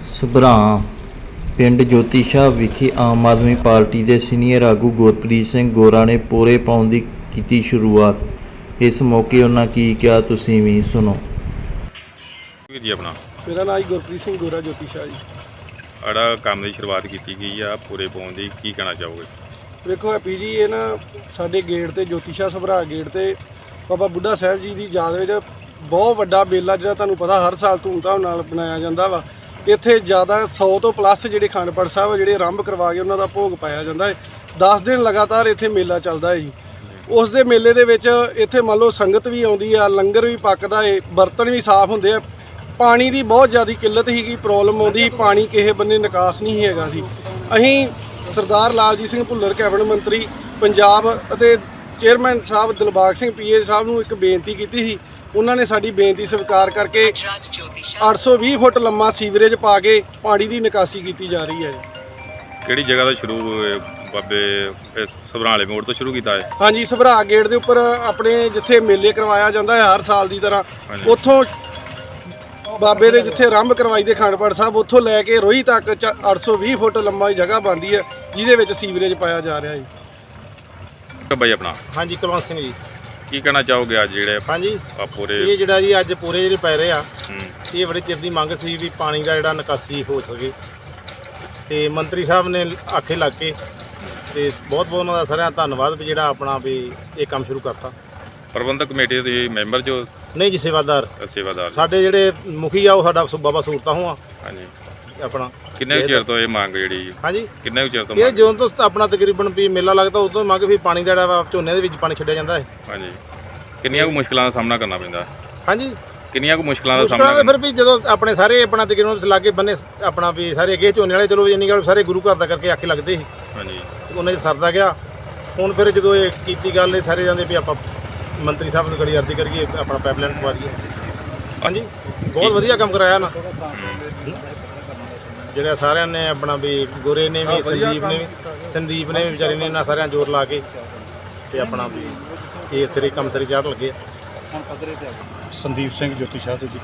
ਸਭਰਾਂ ਪਿੰਡ ਜੋਤੀਸ਼ਾ ਵਿਖੇ ਆਮ ਆਦਮੀ ਪਾਰਟੀ ਦੇ ਸੀਨੀਅਰ ਆਗੂ ਗੁਰਪ੍ਰੀਤ ਸਿੰਘ ਗੋਰਾ ਨੇ ਪੋਰੇ ਪਾਉਣ ਦੀ ਕੀਤੀ ਸ਼ੁਰੂਆਤ। ਇਸ ਮੌਕੇ ਉਹਨਾਂ ਕੀ ਕਿਹਾ ਤੁਸੀਂ ਵੀ ਸੁਣੋ। ਵੀਰ ਜੀ ਆਪਣਾ। ਮੇਰਾ ਨਾਮ ਜੀ ਗੁਰਪ੍ਰੀਤ ਸਿੰਘ ਗੋਰਾ ਜੋਤੀ ਸ਼ਾਹ ਜੀ। ਆੜਾ ਕੰਮ ਦੀ ਸ਼ੁਰੂਆਤ ਕੀਤੀ ਗਈ ਆ ਪੂਰੇ ਪਾਉਣ ਦੀ ਕੀ ਕਹਿਣਾ ਚਾਹੋਗੇ? ਵੇਖੋ ਹੈਪੀ ਜੀ ਇਹ ਨਾ ਸਾਡੇ ਗੇਟ ਤੇ ਜੋਤੀ ਸ਼ਾਹ ਸਭਰਾ ਗੇਟ ਤੇ ਬਾਬਾ ਬੁੱਢਾ ਸਾਹਿਬ ਜੀ ਦੀ ਯਾਦ ਵਿੱਚ ਬਹੁਤ ਵੱਡਾ ਮੇਲਾ ਜਿਹੜਾ ਤੁਹਾਨੂੰ ਪਤਾ ਹਰ ਸਾਲ ਧੂਮਧਾਮ ਨਾਲ ਬਣਾਇਆ ਜਾਂਦਾ ਵਾ। ਇੱਥੇ ਜ਼ਿਆਦਾ 100 ਤੋਂ ਪਲੱਸ ਜਿਹੜੇ ਖੰਡਪੜ ਸਾਹਿਬ ਆ, ਜਿਹੜੇ ਆਰੰਭ ਕਰਵਾ ਕੇ ਉਹਨਾਂ ਦਾ ਭੋਗ ਪਾਇਆ ਜਾਂਦਾ ਹੈ। 10 ਦਿਨ ਲਗਾਤਾਰ ਇੱਥੇ ਮੇਲਾ ਚੱਲਦਾ ਹੈ ਜੀ। ਉਸ ਦੇ ਮੇਲੇ ਦੇ ਵਿੱਚ ਇੱਥੇ ਮੰਨ ਲਓ ਸੰਗਤ ਵੀ ਆਉਂਦੀ ਆ ਲੰਗਰ ਵੀ ਪੱਕਦਾ ਏ ਬਰਤਨ ਵੀ ਸਾਫ਼ ਹੁੰਦੇ ਆ। ਪਾਣੀ ਦੀ ਬਹੁਤ ਜ਼ਿਆਦਾ ਕਿੱਲਤ ਸੀਗੀ ਪ੍ਰੋਬਲਮ ਆਉਂਦੀ ਸੀ, ਪਾਣੀ ਕਿਸੇ ਬੰਨੇ ਨਿਕਾਸ ਨਹੀਂ ਹੈਗਾ ਸੀ। ਅਸੀਂ ਸਰਦਾਰ ਲਾਲਜੀਤ ਸਿੰਘ ਭੁੱਲਰ ਕੈਬਨਿਟ ਮੰਤਰੀ ਪੰਜਾਬ ਅਤੇ ਚੇਅਰਮੈਨ ਸਾਹਿਬ ਦਿਲਬਾਗ ਸਿੰਘ ਪੀਏ ਸਾਹਿਬ ਨੂੰ ਇੱਕ ਬੇਨਤੀ ਕੀਤੀ ਸੀ ਉਹਨਾਂ ਨੇ ਸਾਡੀ ਬੇਨਤੀ ਸਵੀਕਾਰ ਕਰਕੇ ਰਾਜ ਜੋਤਿਸ਼ਾ 820 ਫੁੱਟ ਲੰਮਾ ਸੀਵਰੇਜ ਪਾ ਕੇ ਪਾਣੀ ਦੀ ਨਿਕਾਸੀ ਕੀਤੀ ਜਾ ਰਹੀ ਹੈ। ਕਿਹੜੀ ਜਗ੍ਹਾ ਤੋਂ ਸ਼ੁਰੂ ਹੋਏ ਬਾਬੇ ਸਭਰਾਂ ਵਾਲੇ ਮੋੜ ਤੋਂ ਸ਼ੁਰੂ ਕੀਤਾ ਹੈ? ਹਾਂਜੀ ਸਭਰਾ ਗੇਟ ਦੇ ਉੱਪਰ ਆਪਣੇ ਜਿੱਥੇ ਮੇਲੇ ਕਰਵਾਇਆ ਜਾਂਦਾ ਹੈ ਹਰ ਸਾਲ ਦੀ ਤਰ੍ਹਾਂ। ਉੱਥੋਂ ਬਾਬੇ ਦੇ ਜਿੱਥੇ ਆਰੰਭ ਕਰਵਾਈ ਦੇ ਖੰਡਪੜ ਸਾਹਿਬ ਉੱਥੋਂ ਲੈ ਕੇ ਰੋਹੀ ਤੱਕ ਚ- 820 ਫੁੱਟ ਲੰਮਾ ਜਗ੍ਹਾ ਬਣਦੀ ਹੈ ਜਿਹਦੇ ਵਿੱਚ ਸੀਵਰੇਜ ਪਾਇਆ ਜਾ ਰਿਹਾ ਹੈ। ਬਾਈ ਆਪਣਾ। ਹਾਂਜੀ ਕੁਲਵੰਤ ਸਿੰਘ ਜੀ। ਕੀ ਕਹਿਣਾ ਚਾਹੋਗੇ ਅੱਜ ਜਿਹੜੇ ਹਾਂਜੀ। ਆ ਪੂਰੇ ਇਹ ਜਿਹੜਾ ਜੀ ਅੱਜ ਪੂਰੇ ਜਿਹੜੇ ਪੈ ਰਹੇ ਆ ਹੂੰ, ਇਹ ਬੜੇ ਚਿਰ ਦੀ ਮੰਗ ਸੀ ਵੀ ਪਾਣੀ ਦਾ ਜਿਹੜਾ ਨਿਕਾਸੀ ਹੋ ਸਕੇ। ਤੇ ਮੰਤਰੀ ਸਾਹਿਬ ਨੇ ਆਖੇ ਲੱਗ ਕੇ ਤੇ ਬਹੁਤ ਬਹੁਤ ਉਹਨਾਂ ਦਾ ਸਾਰਿਆਂ ਦਾ ਧੰਨਵਾਦ ਵੀ ਜਿਹੜਾ ਆਪਣਾ ਵੀ ਇਹ ਕੰਮ ਸ਼ੁਰੂ ਕਰਤਾ। ਪ੍ਰਬੰਧਕ ਕਮੇਟੀ ਦੇ ਮੈਂਬਰ ਜੋ ਨਹੀਂ ਜੀ ਸੇਵਾਦਾਰ। ਅ, ਸੇਵਾਦਾਰ। ਸਾਡੇ ਜਿਹੜੇ ਮੁਖੀ ਆ ਉਹ ਸਾਡਾ ਸੁ- ਬਾਬਾ ਸੂਰਤਾ ਹੋਆ ਹਾਂਜੀ। ਆਪਣਾ। ਕਿੰਨੇ ਕੁ ਚਿਰ ਤੋਂ ਇਹ ਮੰਗ ਜਿਹੜੀ ਹਾਂਜੀ। ਕਿੰਨੇ ਕੁ ਚਿਰ ਤੋਂ ਇਹ ਮੰਗ? ਜਦੋਂ ਤੋਂ ਆਪਣਾ ਤਕਰੀਬਨ ਵੀ ਮੇਲਾ ਲੱਗਦਾ ਉਦੋਂ ਮੰਗ ਵੀ ਪਾਣੀ ਦਾ ਜਿਹੜਾ ਵਾ ਝੋਨੇ ਦੇ ਵਿੱਚ ਪਾਣੀ ਛੱਡਿਆ ਜਾਂਦਾ ਹੈ। ਹਾਂਜੀ। ਕਿੰਨੀਆਂ ਕੁ ਮੁਸ਼ਕਲਾਂ ਦਾ ਸਾਹਮਣਾ ਕਰਨਾ ਪੈਂਦਾ? ਹਾਂਜੀ। ਕਿੰਨੀਆਂ ਕੁ ਮੁਸ਼ਕਲਾਂ ਦਾ ਮੁਸ਼ਕਲਾਂ ਸਾਹਮਣਾ ਤਾਂ ਫਿਰ ਵੀ ਜਦੋਂ ਆਪਣੇ ਸਾਰੇ ਆਪਣਾ ਤਕਰੀਬਨ ਲਾਗੇ ਬੰਨੇ ਆਪਣਾ ਵੀ ਸਾਰੇ ਅੱਗੇ ਝੋਨੇ ਵਾਲੇ ਚਲੋ ਇੰਨੀ ਗੱਲ ਸਾਰੇ ਗੁਰੂ ਘਰ ਦਾ ਕਰਕੇ ਆਖੇ ਲੱਗਦੇ ਸੀ। ਕਰਨਾ? ਹਾਂਜੀ। ਉਹਨਾਂ 'ਚ ਸਰਦਾ ਗਿਆ। ਹੁਣ ਫਿਰ ਜਦੋਂ ਇਹ ਕੀਤੀ ਗੱਲ ਇਹ ਸਾਰੇ ਜਾਂਦੇ ਵੀ ਆਪਾਂ ਮੰਤਰੀ ਸਾਹਿਬ ਨੂੰ ਗੜੀ ਅਰਜ਼ੀ ਕਰੀਏ ਆਪਣਾ ਪਾਈਪਲਾਈਨ ਪਵਾ ਦਈਏ। ਹਾਂਜੀ। ਬਹੁਤ ਵਧੀਆ ਕੰਮ ਕਰਾਇਆ ਨਾ। ਜਿਹੜਾ ਸਾਰਿਆਂ ਨੇ ਆਪਣਾ ਵੀ ਗੋਰੇ ਨੇ ਵੀ ਸੰਦੀਪ ਨੇ ਵੀ ਸੰਦੀਪ ਨੇ ਵੀ ਵਿਚਾਰੇ ਨੇ ਇਹਨਾਂ ਸਾਰਿਆਂ ਜ਼ੋਰ ਲਾ ਕੇ ਤੇ ਆਪਣਾ ਵੀ ਇਹ ਸਿਰੇ ਕੰਮ ਸਿਰੇ ਚਾੜ ਲੱਗੇ ਸੰਦੀਪ ਸਿੰਘ ਜੋਤੀ ਸ਼ਾਹ ਤੋਂ ਜੀ।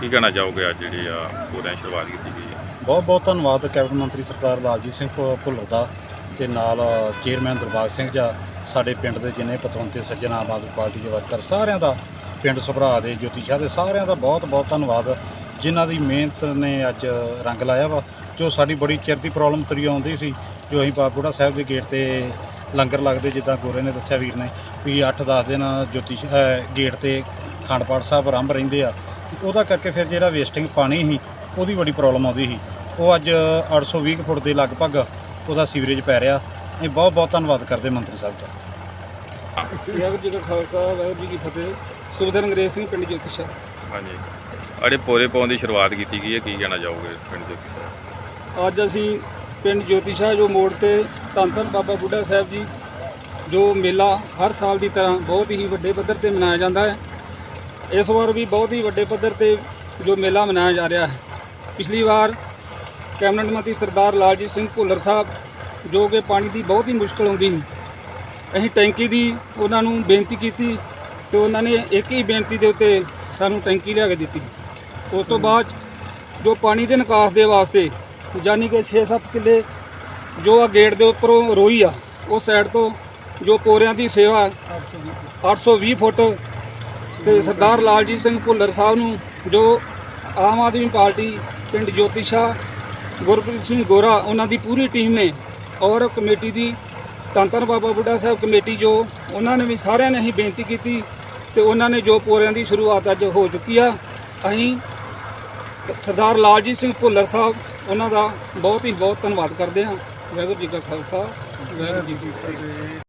ਕੀ ਕਹਿਣਾ ਚਾਹੋਗੇ ਅੱਜ ਜਿਹੜੀ ਆ ਪੂਰੇ ਸ਼ੁਰੂਆਤ ਕੀਤੀ ਗਈ ਹੈ ਬਹੁਤ ਬਹੁਤ ਧੰਨਵਾਦ ਕੈਬਨਿਟ ਮੰਤਰੀ ਸਰਦਾਰ ਲਾਲਜੀਤ ਸਿੰਘ ਭੁ- ਭੁੱਲਰ ਦਾ ਤੇ ਨਾਲ ਚੇਅਰਮੈਨ ਦਰਬਾਗ ਸਿੰਘ ਜਾਂ ਸਾਡੇ ਪਿੰਡ ਦੇ ਜਿੰਨੇ ਪਤਵੰਤੇ ਸੱਜਣ ਆਮ ਆਦਮੀ ਪਾਰਟੀ ਦੇ ਵਰਕਰ ਸਾਰਿਆਂ ਦਾ ਪਿੰਡ ਸੁਭਰਾ ਦੇ ਜੋਤੀ ਸ਼ਾਹ ਦੇ ਸਾਰਿਆਂ ਦਾ ਬਹੁਤ ਬਹੁਤ ਧੰਨਵਾਦ। ਜਿਨ੍ਹਾਂ ਦੀ ਮਿਹਨਤ ਨੇ ਅੱਜ ਰੰਗ ਲਾਇਆ ਵਾ ਜੋ ਸਾਡੀ ਬੜੀ ਚਿਰ ਦੀ ਪ੍ਰੋਬਲਮ ਤਰੀ ਆਉਂਦੀ ਸੀ ਜੋ ਅਸੀਂ ਬਾਬੂੜਾ ਸਾਹਿਬ ਦੇ ਗੇਟ ਤੇ ਲੰਗਰ ਲੱਗਦੇ ਜਿੱਦਾਂ ਗੋਰੇ ਨੇ ਦੱਸਿਆ ਵੀਰ ਨੇ ਵੀ 8-10 ਦਿਨ ਜੋਤੀ ਗੇਟ ਤੇ ਖੰਡਪਾਠ ਸਾਹਿਬ ਆਰੰਭ ਰਹਿੰਦੇ ਆ ਉਹਦਾ ਕਰਕੇ ਫਿਰ ਜਿਹੜਾ ਵੇਸਟਿੰਗ ਪਾਣੀ ਸੀ ਉਹਦੀ ਬੜੀ ਪ੍ਰੋਬਲਮ ਆਉਂਦੀ ਸੀ। ਉਹ ਅੱਜ 820 ਕੁ ਫੁੱਟ ਦੇ ਲਗਭਗ ਉਹਦਾ ਸੀਵਰੇਜ ਪੈ ਰਿਹਾ। ਅਸੀਂ ਬਹੁਤ ਬਹੁਤ ਧੰਨਵਾਦ ਕਰਦੇ ਮੰਤਰੀ ਸਾਹਿਬ ਦਾ। ਵਾਹਿਗੁਰੂ ਜੀ ਖਾਲਸਾ ਵਾਹਿਗੁਰੂ ਜੀ ਕੀ ਫਤਿਹ। ਸੁਬਦਰ ਅੰਗਰੇਜ਼ ਸਿੰਘ ਪਿੰਡ ਜੋਤਿਸ਼ਾ ਹਾਂਜੀ। ਅੜੇ ਪੋਰੇ ਪਾਉਣ ਦੀ ਸ਼ੁਰੂਆਤ ਕੀਤੀ ਗਈ ਹੈ, ਕੀ ਕਹਿਣਾ ਚਾਹੋਗੇ ਪਿੰਡ ਦੇ ਅੱਜ ਅਸੀਂ ਪਿੰਡ ਜੋਤਿਸ਼ਾ ਜੋ ਮੋੜ ਤੇ ਧੰਨ ਧੰਨ ਬਾਬਾ ਬੁੱਢਾ ਸਾਹਿਬ ਜੀ ਜੋ ਮੇਲਾ ਹਰ ਸਾਲ ਦੀ ਤਰ੍ਹਾਂ ਬਹੁਤ ਹੀ ਵੱਡੇ ਪੱਧਰ ਤੇ ਮਨਾਇਆ ਜਾਂਦਾ ਹੈ। ਇਸ ਵਾਰ ਵੀ ਬਹੁਤ ਹੀ ਵੱਡੇ ਪੱਧਰ ਤੇ ਜੋ ਮੇਲਾ ਮਨਾਇਆ ਜਾ ਰਿਹਾ ਹੈ। ਪਿਛਲੀ ਵਾਰ ਕੈਬਨਿਟ ਮੰਤਰੀ ਸਰਦਾਰ ਲਾਲਜੀਤ ਸਿੰਘ ਭੁੱਲਰ ਸਾਹਿਬ, ਜੋ ਕਿ ਪਾਣੀ ਦੀ ਬਹੁਤ ਹੀ ਮੁਸ਼ਕਲ ਆਉਂਦੀ ਸੀ, ਅਸੀਂ ਟੈਂਕੀ ਦੀ ਉਹਨਾਂ ਨੂੰ ਬੇਨਤੀ ਕੀਤੀ ਤੇ ਉਹਨਾਂ ਨੇ ਇੱਕ ਹੀ ਬੇਨਤੀ ਦੇ ਉੱਤੇ ਸਾਨੂੰ ਟੈਂਕੀ ਲਿਆ ਕੇ ਦਿੱਤੀ। ਉਸ ਤੋਂ ਬਾਅਦ ਜੋ ਪਾਣੀ ਦੇ ਨਿਕਾਸ ਦੇ ਵਾਸਤੇ, ਯਾਨੀ ਕਿ 6-7 ਕਿੱਲੇ ਜੋ ਆ ਗੇਟ ਦੇ ਉੱਪਰੋਂ ਰੋਈ ਆ ਉਸ ਸਾਈਡ ਤੋਂ ਜੋ ਕੋਰਿਆਂ ਦੀ ਸੇਵਾ 820 ਫੁੱਟ ਤੇ ਸਰਦਾਰ ਲਾਲਜੀਤ ਸਿੰਘ ਭੁੱਲਰ ਸਾਹਿਬ ਨੂੰ ਜੋ ਆਮ ਆਦਮੀ ਪਾਰਟੀ ਪਿੰਡ ਜੋਤੀਸ਼ਾ ਗੁਰਪ੍ਰੀਤ ਸਿੰਘ ਗੋਰਾ, ਉਹਨਾਂ ਦੀ ਪੂਰੀ ਟੀਮ ਨੇ ਔਰ ਕਮੇਟੀ ਦੀ ਧੰਨ ਧੰਨ ਬਾਬਾ ਬੁੱਢਾ ਸਾਹਿਬ ਕਮੇਟੀ ਜੋ ਉਹਨਾਂ ਨੇ ਵੀ ਸਾਰਿਆਂ ਨੇ ਹੀ ਬੇਨਤੀ ਕੀਤੀ ਤੇ ਉਹਨਾਂ ਨੇ ਜੋ ਪੋਰਿਆਂ ਦੀ ਸ਼ੁਰੂਆਤ ਅੱਜ ਹੋ ਚੁੱਕੀ ਆ, ਅਸੀਂ ਸਰਦਾਰ ਲਾਲਜੀਤ ਸਿੰਘ ਭੁੱਲਰ ਸਾਹਿਬ, ਉਹਨਾਂ ਦਾ ਬਹੁਤ ਹੀ ਬਹੁਤ ਧੰਨਵਾਦ ਕਰਦੇ ਹਾਂ। ਵਾਹਿਗੁਰੂ ਜੀ ਕਾ ਖਾਲਸਾ, ਵਾਹਿਗੁਰੂ ਜੀ ਕੀ ਫਤਿਹ।